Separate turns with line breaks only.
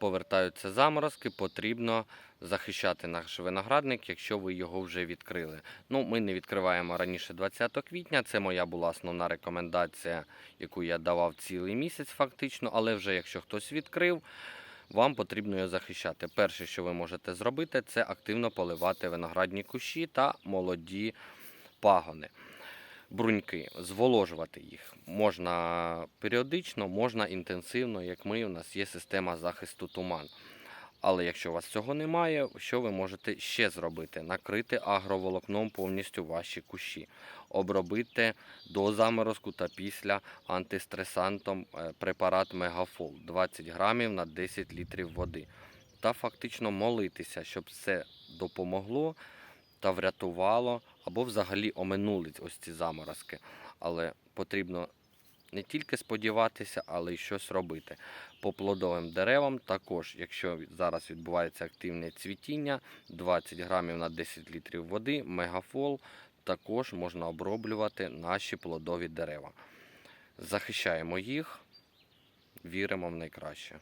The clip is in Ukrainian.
повертаються заморозки, потрібно захищати наш виноградник, якщо ви його вже відкрили. Ну, ми не відкриваємо раніше 20 квітня. Це моя була основна рекомендація, яку я давав цілий місяць, фактично. Але вже якщо хтось відкрив, вам потрібно його захищати. Перше, що ви можете зробити, це активно поливати виноградні кущі та молоді пагони. Бруньки, зволожувати їх можна періодично, можна інтенсивно, як ми, у нас є система захисту туман. Але якщо у вас цього немає, що ви можете ще зробити? Накрити агроволокном повністю ваші кущі, обробити до заморозку та після антистресантом е, препарат Мегафол 20 грамів на 10 літрів води. Та фактично молитися, щоб це допомогло та врятувало, або взагалі оминули ось ці заморозки. Але потрібно не тільки сподіватися, але й щось робити. По плодовим деревам також, якщо зараз відбувається активне цвітіння, 20 грамів на 10 літрів води, мегафол, також можна оброблювати наші плодові дерева. Захищаємо їх, віримо в найкраще.